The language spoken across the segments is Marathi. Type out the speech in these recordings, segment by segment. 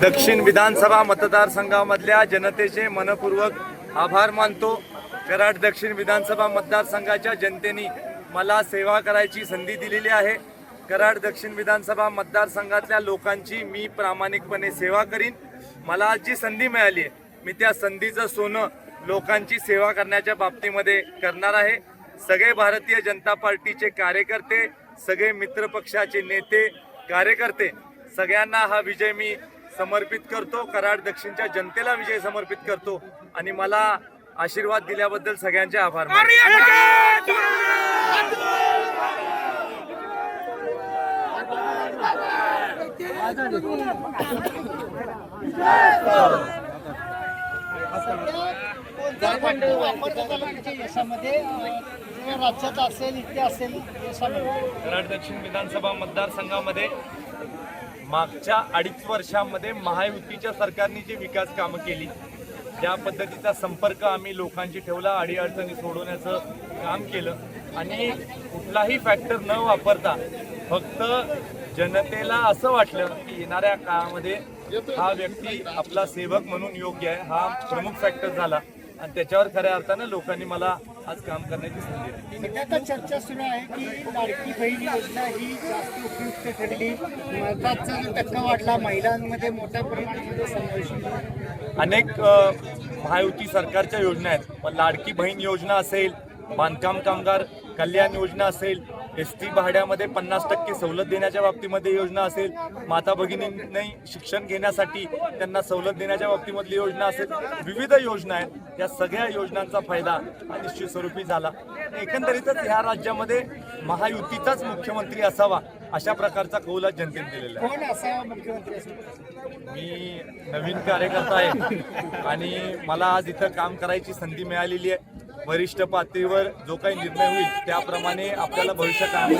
दक्षिण विधानसभा मतदारसंघामधल्या जनतेचे मनपूर्वक आभार मानतो. कराड दक्षिण विधानसभा मतदारसंघाच्या जनतेने मला सेवा करायची संधी दिलेली आहे. कराड दक्षिण विधानसभा मतदारसंघातल्या लोकांची मी प्रामाणिकपणे सेवा करीन. मला जी संधी मिळाली आहे मी त्या संधीचं सोनं लोकांची सेवा करण्याच्या बाबतीमध्ये करणार आहे. सगळे भारतीय जनता पार्टीचे कार्यकर्ते सगळे मित्रपक्षाचे नेते कार्यकर्ते सगळ्यांना हा विजय मी समर्पित करतो. कराड दक्षिणच्या जनतेला विजय समर्पित करतो. आणि मला आशीर्वाद दिल्याबद्दल सगळ्यांचे आभार राज्यात असेल इथे असेल कराड दक्षिण विधानसभा मतदारसंघामध्ये मागच्या अडीच वर्षामध्ये महायुतीच्या सरकारने जी विकास कामं केली ज्या पद्धतीचा संपर्क आम्ही लोकांशी ठेवला अडीअडचणी सोडवण्याचं काम केलं आणि कुठलाही फॅक्टर न वापरता फक्त जनतेला असं वाटलं की येणाऱ्या काळामध्ये हा व्यक्ती आपला सेवक म्हणून योग्य आहे हा प्रमुख फॅक्टर झाला. आणि त्याच्यावर खऱ्या अर्थानं लोकांनी मला आज काम करण्याची संधी सध्या आता चर्चा सुरू आहे की लाडकी बहीण योजना ही जास्त उपयुक्त ठरली महत्त्वाचा टक्का वाढला महिलांमध्ये मोठ्या प्रमाणामध्ये समावेश अनेक महायुती सरकारच्या योजना आहेत. पण लाडकी बहीण योजना असेल बांधकाम कामगार कल्याण योजना असेल एस टी भाड्यामध्ये पन्नास टक्के सवलत देण्याच्या बाबतीमध्ये योजना असेल माता भगिनींनी शिक्षण घेण्यासाठी त्यांना सवलत देण्याच्या बाबतीमधली योजना असेल विविध योजना आहेत. या सगळ्या योजनांचा फायदा निश्चित स्वरूपी झाला. एकंदरीतच ह्या राज्यामध्ये महायुतीचाच मुख्यमंत्री असावा अशा प्रकारचा कौल जनतेने दिलेला आहे. मी नवीन कार्यकर्ता आहे आणि मला आज इथं काम करायची संधी मिळालेली आहे. वरिष्ठ पातळीवर जो काही निर्णय होईल त्याप्रमाणे आपल्याला भविष्य काम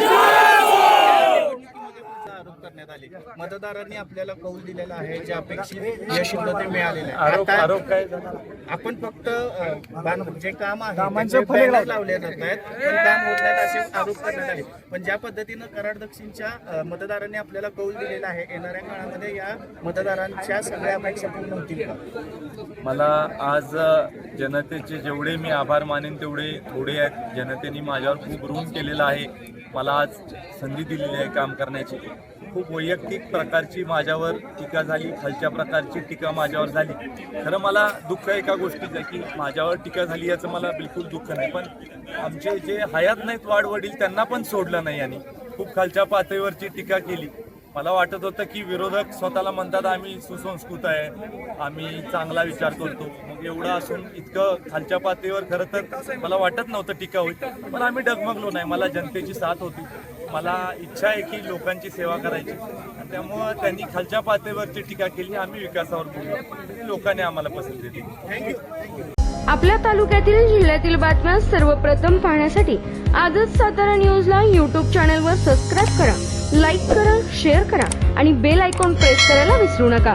आले मतदारांनी आपल्याला कौल दिलेला आहे जे अपेक्षित यश होतं ते मिळालेलं आहे. आरोप आता आरोप काय झाला? आपण फक्त अ, जे काम आहे banner लावले. जात आहेत पण काम होत नाहीत असे आरोप करण्यात आले. पण ज्या पद्धतीनं कराड दक्षिणच्या अ, मतदारांनी आपल्याला कौल दिलेला आहे येणाऱ्या काळामध्ये या मतदारांच्या सगळ्या अपेक्षा पूर्ण होतील का? मला आज अ, जनतेचे जेवढे मी आभार मानेन तेवढे थोडे आहेत. जनतेने माझ्यावर खूप ऋण केलेलं आहे. मला आज संधी दिलेली आहे काम करण्याची. खूप वैयक्तिक वैयक्तिक प्रकारची माझ्यावर टीका झाली खालच्या प्रकारची टीका माझ्यावर झाली. खरं मला दुःख एका गोष्टीचं आहे की माझ्यावर टीका झाली याचं मला बिलकुल दुःख नाही. पण आमचे जे हयात नाहीत वाढवडील त्यांना पण सोडलं नाही आणि खूप खालच्या पातळीवरची टीका केली. मला वाटत होतं की विरोधक स्वतःला म्हणतात आम्ही सुसंस्कृत आहे आम्ही चांगला विचार करतो. मग एवढं असून इतकं खालच्या पातळीवर खरं तर मला वाटत नव्हतं टीका होईल. पण आम्ही डगमगलो नाही. मला जनतेची साथ होती. मला इच्छा आहे की लोकांची सेवा करायची. आणि त्यामुळं त्यांनी खालच्या पातळीवरची टीका केली आम्ही विकासावर बोललो लोकांनी आम्हाला पसंती दिली. आपल्या तालुक्यातील जिल्ह्यातील बातम्या सर्वप्रथम पाहण्यासाठी आजच सातारा न्यूजला यूट्यूब चॅनलवर सबस्क्राईब करा लाईक करा शेअर करा आणि बेल आयकॉन प्रेस करायला विसरू नका.